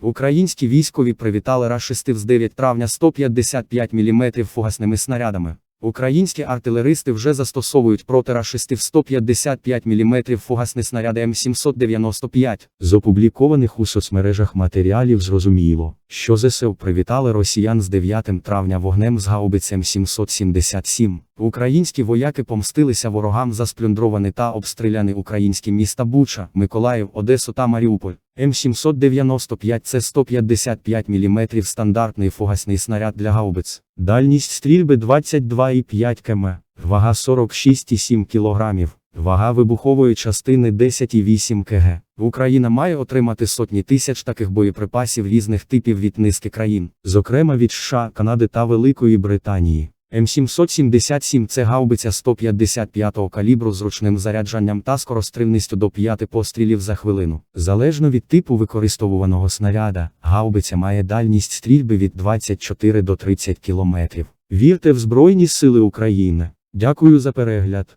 Українські військові привітали рашистів з 9 травня 155 мм фугасними снарядами. Українські артилеристи вже застосовують проти рашистів 155 мм фугасні снаряди М795. З опублікованих у соцмережах матеріалів зрозуміло, що ЗСУ привітали росіян з 9 травня вогнем з гаубицем 777. Українські вояки помстилися ворогам за сплюндровані та обстріляні українські міста Буча, Миколаїв, Одесу та Маріуполь. М795 це 155 мм стандартний фугасний снаряд для гаубиць. Дальність стрільби 22,5 км, вага 46,7 кг, вага вибухової частини 10,8 кг. Україна має отримати сотні тисяч таких боєприпасів різних типів від низки країн, зокрема від США, Канади та Великої Британії. М777 це гаубиця 155-го калібру з ручним заряджанням та скорострільністю до 5 пострілів за хвилину. Залежно від типу використовуваного снаряда, гаубиця має дальність стрільби від 24 до 30 кілометрів. Вірте в Збройні Сили України. Дякую за перегляд.